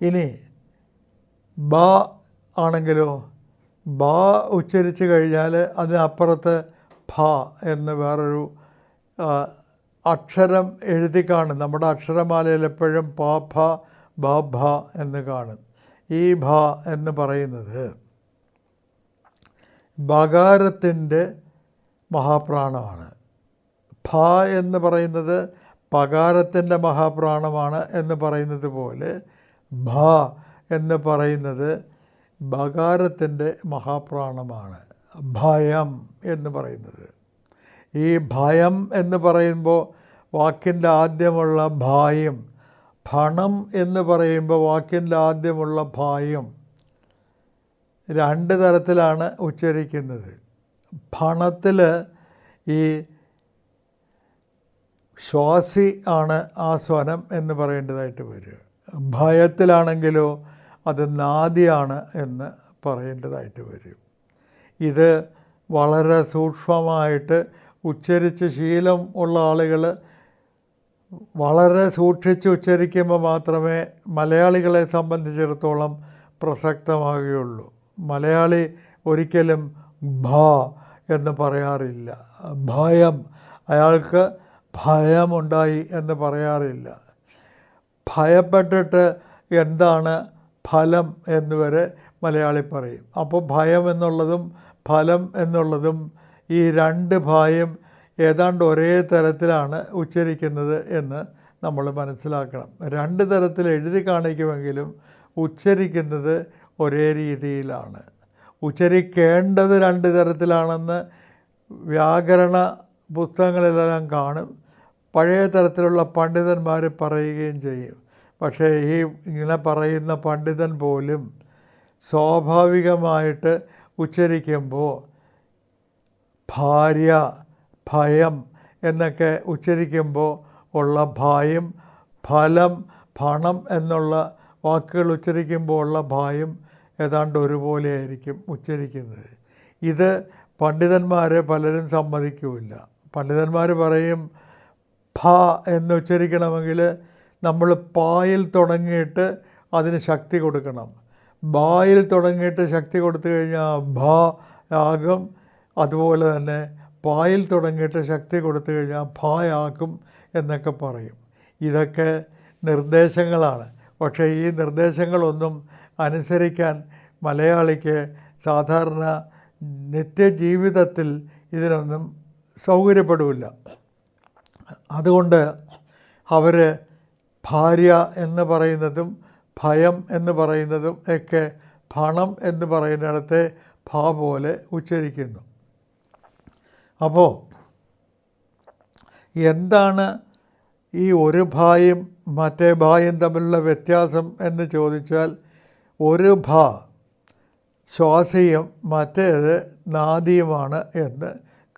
ഇനി ബ ആണെങ്കിലോ ബ ഉച്ചരിച്ച് കഴിഞ്ഞാൽ അതിനപ്പുറത്ത് ഭ എന്ന് വേറൊരു അക്ഷരം എഴുതി കാണും. നമ്മുടെ അക്ഷരമാലയിൽ എപ്പോഴും പ ഭ ബ ഭ എന്ന് കാണും. ഈ ഭ എന്ന് പറയുന്നത് ബകാരത്തിന്റെ മഹാപ്രാണമാണ്. ഭ എന്ന് പറയുന്നത് പകാരത്തിന്റെ മഹാപ്രാണമാണ് എന്ന് പറയുന്നത് പോലെ ഭ എന്ന് പറയുന്നത് ബകാരത്തിന്റെ മഹാപ്രാണമാണ്. ഭയം എന്ന് പറയുന്നത്. ഈ ഭയം എന്ന് പറയുമ്പോൾ വാക്കിന്റെ ആദ്യമുള്ള ഭായം ഭണം എന്ന് പറയുമ്പോൾ വാക്കിന്റെ ആദ്യമുള്ള ഭായം രണ്ട് തരത്തിലാണ് ഉച്ചരിക്കുന്നത്. ഭണത്തിൽ ഈ ശ്വാസി ആണ് ആ സ്വനം എന്ന് പറയേണ്ടതായിട്ട് വരിക. ഭയത്തിലാണെങ്കിലോ അത് നാദിയാണ് എന്ന് പറയേണ്ടതായിട്ട് വരും. ഇത് വളരെ സൂക്ഷ്മമായിട്ട് ഉച്ചരിച്ച് ശീലം ഉള്ള ആളുകൾ വളരെ സൂക്ഷിച്ച് ഉച്ചരിക്കുമ്പോൾ മാത്രമേ മലയാളികളെ സംബന്ധിച്ചിടത്തോളം പ്രസക്തമാകുകയുള്ളൂ. മലയാളി ഒരിക്കലും ഭ എന്ന് പറയാറില്ല. ഭയം അയാൾക്ക് ഭയമുണ്ടായി എന്ന് പറയാറില്ല. ഭയപ്പെട്ടിട്ട് എന്താണ് ഫലം എന്ന് വരെ മലയാളി പറയും. അപ്പോൾ ഭയം എന്നുള്ളതും ഫലം എന്നുള്ളതും ഈ രണ്ട് ഭയം ഏതാണ്ട് ഒരേ തരത്തിലാണ് ഉച്ചരിക്കുന്നത് എന്ന് നമ്മൾ മനസ്സിലാക്കണം. രണ്ട് തരത്തിൽ എഴുതി കാണിക്കുമെങ്കിലും ഉച്ചരിക്കുന്നത് ഒരേ രീതിയിലാണ്. ഉച്ചരിക്കേണ്ടത് രണ്ട് തരത്തിലാണെന്ന് വ്യാകരണ പുസ്തകങ്ങളിലെല്ലാം കാണും. പഴയ തരത്തിലുള്ള പണ്ഡിതന്മാർ പറയുകയും ചെയ്യും. പക്ഷേ ഈ ഇങ്ങനെ പറയുന്ന പണ്ഡിതൻ പോലും സ്വാഭാവികമായിട്ട് ഉച്ചരിക്കുമ്പോൾ ഭാര്യ ഭയം എന്നൊക്കെ ഉച്ചരിക്കുമ്പോൾ ഉള്ള ഭായും ഫലം പണം എന്നുള്ള വാക്കുകൾ ഉച്ചരിക്കുമ്പോൾ ഉള്ള ഭായും ഏതാണ്ട് ഒരുപോലെ ആയിരിക്കും ഉച്ചരിക്കുന്നത്. ഇത് പണ്ഡിതന്മാരെ പലരും സമ്മതിക്കില്ല. പണ്ഡിതന്മാർ പറയും ഭ എന്ന് ഉച്ചരിക്കണമെങ്കിൽ നമ്മൾ പായിൽ തുടങ്ങിയിട്ട് അതിന് ശക്തി കൊടുക്കണം. ബായിൽ തുടങ്ങിയിട്ട് ശക്തി കൊടുത്തു കഴിഞ്ഞാൽ ഭ ആകും. അതുപോലെ തന്നെ പായിൽ തുടങ്ങിയിട്ട് ശക്തി കൊടുത്തു കഴിഞ്ഞാൽ ഭായാക്കും എന്നൊക്കെ പറയും. ഇതൊക്കെ നിർദ്ദേശങ്ങളാണ്. പക്ഷേ ഈ നിർദ്ദേശങ്ങളൊന്നും അനുസരിക്കാൻ മലയാളിക്ക് സാധാരണ നിത്യജീവിതത്തിൽ ഇതിനൊന്നും സൗകര്യപ്പെടില്ല അതുകൊണ്ട് അവർ ഭാര്യ എന്ന് പറയുന്നതും ഭയം എന്ന് പറയുന്നതും ഒക്കെ ഭണം എന്ന് പറയുന്നിടത്തെ ഭ പോലെ ഉച്ചരിക്കുന്നു. അപ്പോൾ എന്താണ് ഈ ഒരു ഭായും മറ്റേ ഭായും തമ്മിലുള്ള വ്യത്യാസം എന്ന് ചോദിച്ചാൽ ഒരു ഭ ശ്വാസിയും മറ്റേത് നാദിയുമാണ് എന്ന്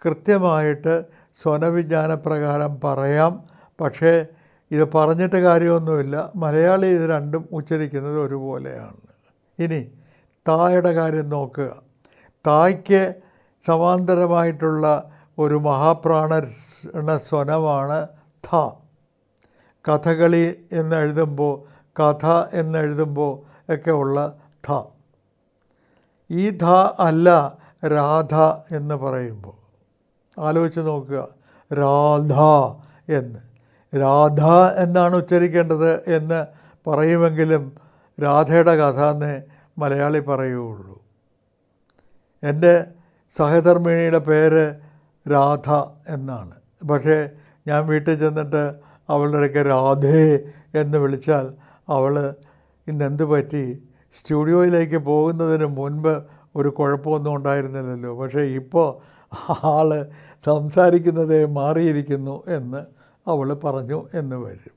കൃത്യമായിട്ട് സ്വനവിജ്ഞാനപ്രകാരം പറയാം. പക്ഷേ ഇത് പറഞ്ഞിട്ട് കാര്യമൊന്നുമില്ല. മലയാളി ഇത് രണ്ടും ഉച്ചരിക്കുന്നത് ഒരുപോലെയാണ്. ഇനി തായുടെ കാര്യം നോക്കുക. തായ്ക്ക് സമാന്തരമായിട്ടുള്ള ഒരു മഹാപ്രാണ സ്വനമാണ് ഥ. കഥകളി എന്നെഴുതുമ്പോൾ കഥ എന്നെഴുതുമ്പോൾ ഒക്കെ ഉള്ള ഥ. ഈ ധ അല്ല രാധ എന്ന് പറയുമ്പോൾ. ആലോചിച്ച് നോക്കുക. രാധ എന്ന്. രാധ എന്നാണ് ഉച്ചരിക്കേണ്ടത് എന്ന് പറയുമെങ്കിലും രാധയുടെ കഥ എന്നേ മലയാളി പറയുകയുള്ളൂ. എന്റെ സഹധർമ്മിണിയുടെ പേര് രാധ എന്നാണ്. പക്ഷേ ഞാൻ വീട്ടിൽ ചെന്നിട്ട് അവളുടെ ഇടയ്ക്ക് രാധേ എന്ന് വിളിച്ചാൽ അവൾ ഇന്നെന്ത് പറ്റി? സ്റ്റുഡിയോയിലേക്ക് പോകുന്നതിന് മുൻപ് ഒരു കുഴപ്പമൊന്നും ഉണ്ടായിരുന്നില്ലല്ലോ. പക്ഷേ ഇപ്പോൾ ആൾ സംസാരിക്കുന്നതേ മാറിയിരിക്കുന്നു എന്ന് അവൾ പറഞ്ഞു എന്ന് വരും.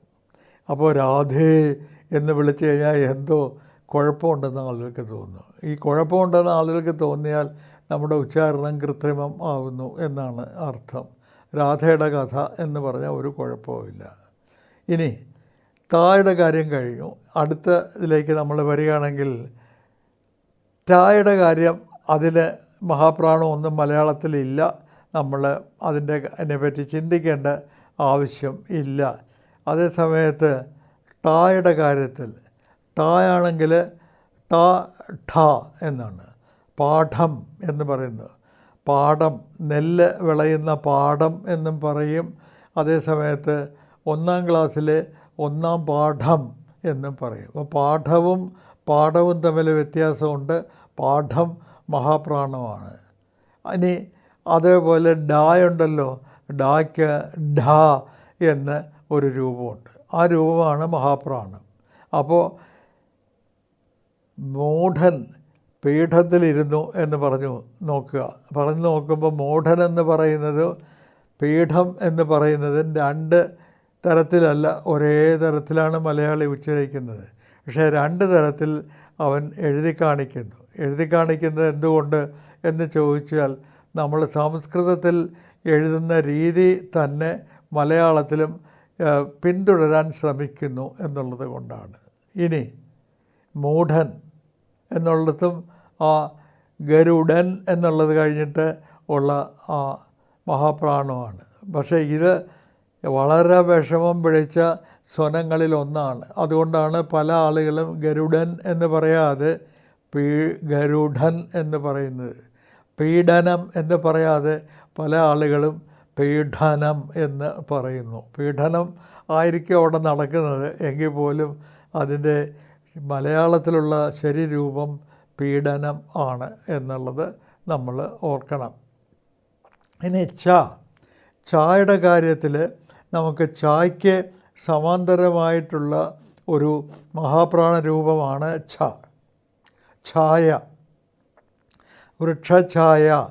അപ്പോൾ രാധേ എന്ന് വിളിച്ചു കഴിഞ്ഞാൽ എന്തോ കുഴപ്പമുണ്ടെന്ന് ആളുകൾക്ക് തോന്നുന്നു. ഈ കുഴപ്പമുണ്ടെന്ന് ആളുകൾക്ക് തോന്നിയാൽ നമ്മുടെ ഉച്ചാരണം കൃത്രിമം ആവുന്നു എന്നാണ് അർത്ഥം. രാധയുടെ കഥ എന്ന് പറഞ്ഞാൽ ഒരു കുഴപ്പവുമില്ല ഇനി തായുടെ കാര്യം കഴിഞ്ഞു. അടുത്തതിലേക്ക് നമ്മൾ വരികയാണെങ്കിൽ ടായുടെ കാര്യം അതിൽ മഹാപ്രാണം ഒന്നും മലയാളത്തിലില്ല നമ്മൾ അതിന്റെ അതിനെപ്പറ്റി ചിന്തിക്കേണ്ട ആവശ്യം ഇല്ല. അതേ സമയത്ത് ടായുടെ കാര്യത്തിൽ ടായാണെങ്കിൽ ട ഠ എന്നാണ്. പാഠം എന്ന് പറയുന്നത്. പാഠം നെല്ല് വിളയുന്ന പാഠം എന്നും പറയും. അതേസമയത്ത് ഒന്നാം ക്ലാസ്സിലെ ഒന്നാം പാഠം എന്നും പറയും. അപ്പോൾ പാഠവും പാഠവും തമ്മിൽ വ്യത്യാസമുണ്ട്. പാഠം മഹാപ്രാണമാണ്. ഇനി അതേപോലെ ഡായുണ്ടല്ലോ. ഡായ്ക്ക് ഡ എന്ന് ഒരു രൂപമുണ്ട്. ആ രൂപമാണ് മഹാപ്രാണം. അപ്പോൾ മൂഢൻ പീഠത്തിലിരുന്നു എന്ന് പറഞ്ഞു നോക്കുക. പറഞ്ഞു നോക്കുമ്പോൾ മൂഢൻ എന്ന് പറയുന്നത് പീഠം എന്ന് പറയുന്നത് രണ്ട് തരത്തിലല്ല. ഒരേ തരത്തിലാണ് മലയാളി ഉച്ചരിക്കുന്നത്. പക്ഷേ രണ്ട് തരത്തിൽ അവൻ എഴുതി കാണിക്കുന്നു. എഴുതി കാണിക്കുന്നത് എന്തുകൊണ്ട് എന്ന് ചോദിച്ചാൽ നമ്മൾ സംസ്കൃതത്തിൽ എഴുതുന്ന രീതി തന്നെ മലയാളത്തിലും പിന്തുടരാൻ ശ്രമിക്കുന്നു എന്നുള്ളത് കൊണ്ടാണ്. ഇനി മൂഢൻ എന്നുള്ളതും ആ ഗരുഡൻ എന്നുള്ളത് കഴിഞ്ഞിട്ട് ഉള്ള ആ മഹാപ്രാണമാണ്. പക്ഷേ ഇത് വളരെ വിഷമം പിടിച്ച സ്വനങ്ങളിൽ ഒന്നാണ് അതുകൊണ്ടാണ് പല ആളുകളും ഗരുഡൻ എന്ന് പറയാതെ പീ ഗരുഡൻ എന്ന് പറയുന്നത്. പീഡനം എന്ന് പറയാതെ പല ആളുകളും പീഡനം എന്ന് പറയുന്നു. പീഡനം ആയിരിക്കും അവിടെ നടക്കുന്നത്. എങ്കിൽ പോലും അതിന്റെ മലയാളത്തിലുള്ള ശരിരൂപം പീഡനം ആണ് എന്നുള്ളത് നമ്മൾ ഓർക്കണം. ഇനി ച. ചായയുടെ കാര്യത്തിൽ നമുക്ക് ചായ്ക്ക് സമാന്തരമായിട്ടുള്ള ഒരു മഹാപ്രാണ രൂപമാണ് ഛ ഛായ വൃക്ഷഛായ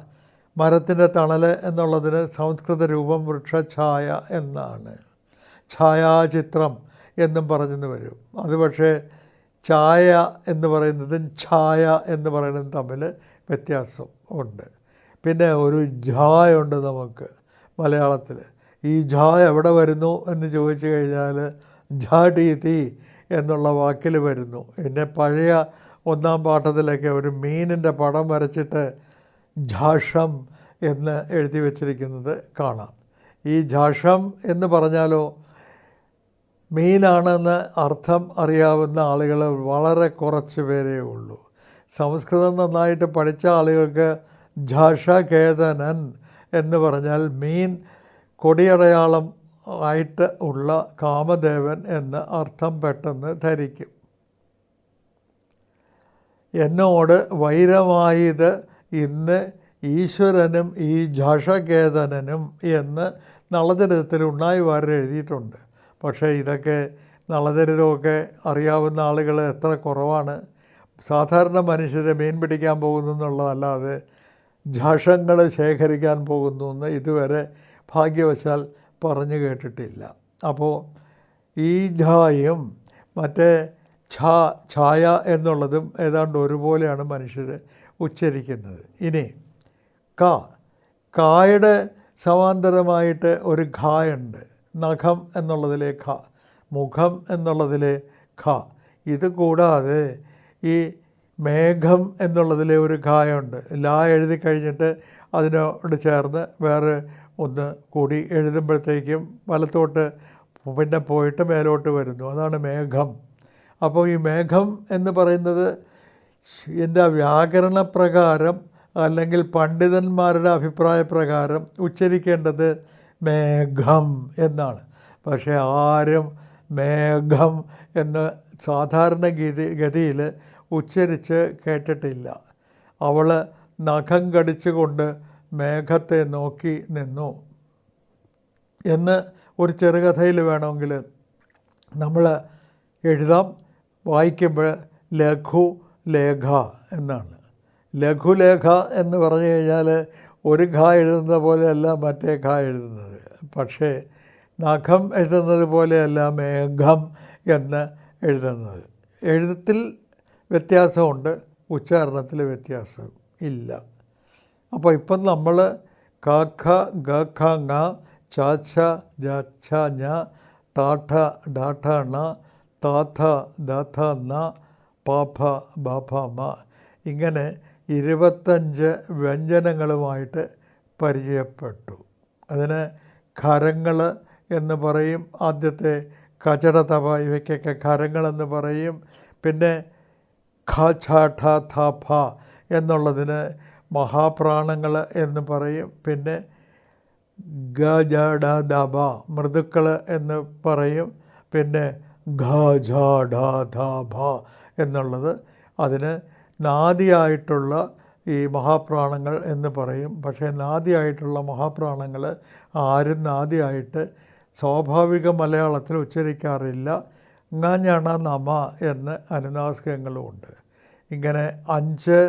മരത്തിന്റെ തണൽ എന്നുള്ളതിന് സംസ്കൃത രൂപം വൃക്ഷഛായ എന്നാണ്. ഛായാചിത്രം എന്നും പറഞ്ഞെന്ന് വരും. അത് പക്ഷേ ചായ എന്ന് പറയുന്നതും ഛായ എന്ന് പറയുന്നതും തമ്മിൽ വ്യത്യാസം ഉണ്ട്. പിന്നെ ഒരു ഉണ്ട് നമുക്ക് മലയാളത്തിൽ. ഈ ഝാ എവിടെ വരുന്നു എന്ന് ചോദിച്ചു കഴിഞ്ഞാൽ ഝാടി തീ എന്നുള്ള വാക്കിൽ വരുന്നു. പിന്നെ പഴയ ഒന്നാം പാഠത്തിലൊക്കെ ഒരു മീനിന്റെ പടം വരച്ചിട്ട് ഝാഷം എന്ന് എഴുതി വച്ചിരിക്കുന്നത് കാണാം. ഈ ഝാഷം എന്ന് പറഞ്ഞാലോ മീനാണെന്ന് അർത്ഥം അറിയാവുന്ന ആളുകൾ വളരെ കുറച്ച് പേരേ ഉള്ളൂ. സംസ്കൃതം നന്നായിട്ട് പഠിച്ച ആളുകൾക്ക് ഝാഷഖേദനൻ എന്ന് പറഞ്ഞാൽ മീൻ കൊടിയടയാളം ആയിട്ട് ഉള്ള കാമദേവൻ എന്ന് അർത്ഥം പെട്ടെന്ന് ധരിക്കും. എന്നോട് വൈരമായത് ഇന്ന് ഈശ്വരനും ഈ ജാഷകേതനും എന്ന് നളചരിതത്തിൽ ഉണ്ണായി വാരൻ എഴുതിയിട്ടുണ്ട്. പക്ഷേ ഇതൊക്കെ നളചരിതമൊക്കെ അറിയാവുന്ന ആളുകൾ എത്ര കുറവാണ്. സാധാരണ മനുഷ്യരെ മീൻ പിടിക്കാൻ പോകുന്നു എന്നുള്ളതല്ലാതെ ജാഷങ്ങൾ ശേഖരിക്കാൻ പോകുന്നു എന്ന് ഇതുവരെ ഭാഗ്യവശാൽ പറഞ്ഞു കേട്ടിട്ടില്ല. അപ്പോൾ ഈ ഝായും മറ്റേ ഛാ ഛായ എന്നുള്ളതും ഏതാണ്ട് ഒരുപോലെയാണ് മനുഷ്യർ ഉച്ചരിക്കുന്നത്. ഇനി ക കായുടെ സമാന്തരമായിട്ട് ഒരു ഖ ഉണ്ട്. നഖം എന്നുള്ളതിലെ ഖ മുഖം എന്നുള്ളതിലെ ഖ. ഇത് കൂടാതെ ഈ മേഘം എന്നുള്ളതിലെ ഒരു ഖായുണ്ട് ലാ എഴുതി കഴിഞ്ഞിട്ട് അതിനോട് ചേർന്ന് വേറെ ഒന്ന് കൂടി എഴുതുമ്പോഴത്തേക്കും വലത്തോട്ട് പിന്നെ പോയിട്ട് മേലോട്ട് വരുന്നു. അതാണ് മേഘം. അപ്പോൾ ഈ മേഘം എന്ന് പറയുന്നത് എന്റെ വ്യാകരണപ്രകാരം അല്ലെങ്കിൽ പണ്ഡിതന്മാരുടെ അഭിപ്രായ പ്രകാരം ഉച്ചരിക്കേണ്ടത് മേഘം എന്നാണ്. പക്ഷേ ആരും മേഘം എന്ന് സാധാരണ ഗതി ഗതിയിൽ ഉച്ചരിച്ച് കേട്ടിട്ടില്ല. അവൾ നഖം കടിച്ചുകൊണ്ട് മേഘത്തെ നോക്കി നിന്നു. എന്ന് ഒരു ചെറുകഥയിൽ വേണമെങ്കിൽ നമ്മൾ എഴുതാം. വായിക്കുമ്പോൾ ലഘു ലേഖ എന്നാണ്. ലഘുലേഖ എന്ന് പറഞ്ഞു കഴിഞ്ഞാൽ ഒരു ഘ എഴുതുന്ന പോലെയല്ല മറ്റേ ഘ എഴുതുന്നത്. പക്ഷേ നഖം എഴുതുന്നത് പോലെയല്ല മേഘം എന്ന് എഴുതുന്നത്. എഴുത്തിൽ വ്യത്യാസമുണ്ട് ഉച്ചാരണത്തിൽ വ്യത്യാസം ഇല്ല. അപ്പോൾ ഇപ്പം നമ്മൾ കാഖ ഖ ങ ച ജ ഛ ഞ ടാഠ ഡാഠ ണ താഥ ദഥ ന പാഫ ബാഫ മ. ഇങ്ങനെ ഇരുപത്തഞ്ച് വ്യഞ്ജനങ്ങളുമായിട്ട് പരിചയപ്പെട്ടു. അതിന് ഖരങ്ങൾ എന്ന് പറയും. ആദ്യത്തെ കചടതപ ഇവയ്ക്കൊക്കെ ഖരങ്ങളെന്ന് പറയും. പിന്നെ ഖ ഛ ഠ ഥ ഫ എന്നുള്ളതിന് മഹാപ്രാണങ്ങൾ എന്ന് പറയും. പിന്നെ ഗ ജ ഡ ദ ബ മൃദുക്കൾ എന്ന് പറയും. പിന്നെ ഘ ഝ ഢ ധ ഭ എന്നുള്ളത് അതിന് നാദിയായിട്ടുള്ള ഈ മഹാപ്രാണങ്ങൾ എന്ന് പറയും. പക്ഷേ നാദിയായിട്ടുള്ള മഹാപ്രാണങ്ങൾ ആരും നാദിയായിട്ട് സ്വാഭാവിക മലയാളത്തിൽ ഉച്ചരിക്കാറില്ല. ങഞ്ഞണ നമ എന്ന് അനുനാസികങ്ങളുമുണ്ട് ഇങ്ങനെ അഞ്ച്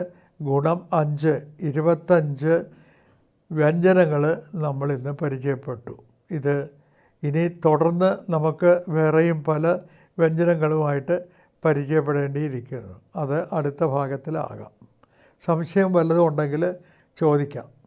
ഗുണം അഞ്ച് ഇരുപത്തഞ്ച് വ്യഞ്ജനങ്ങൾ നമ്മളിന്ന് പരിചയപ്പെട്ടു. ഇത് ഇനി തുടർന്ന് നമുക്ക് വേറെയും പല വ്യഞ്ജനങ്ങളുമായിട്ട് പരിചയപ്പെടേണ്ടിയിരിക്കുന്നു. അത് അടുത്ത ഭാഗത്തിലാകാം. സംശയം വല്ലതും ഉണ്ടെങ്കിൽ ചോദിക്കാം.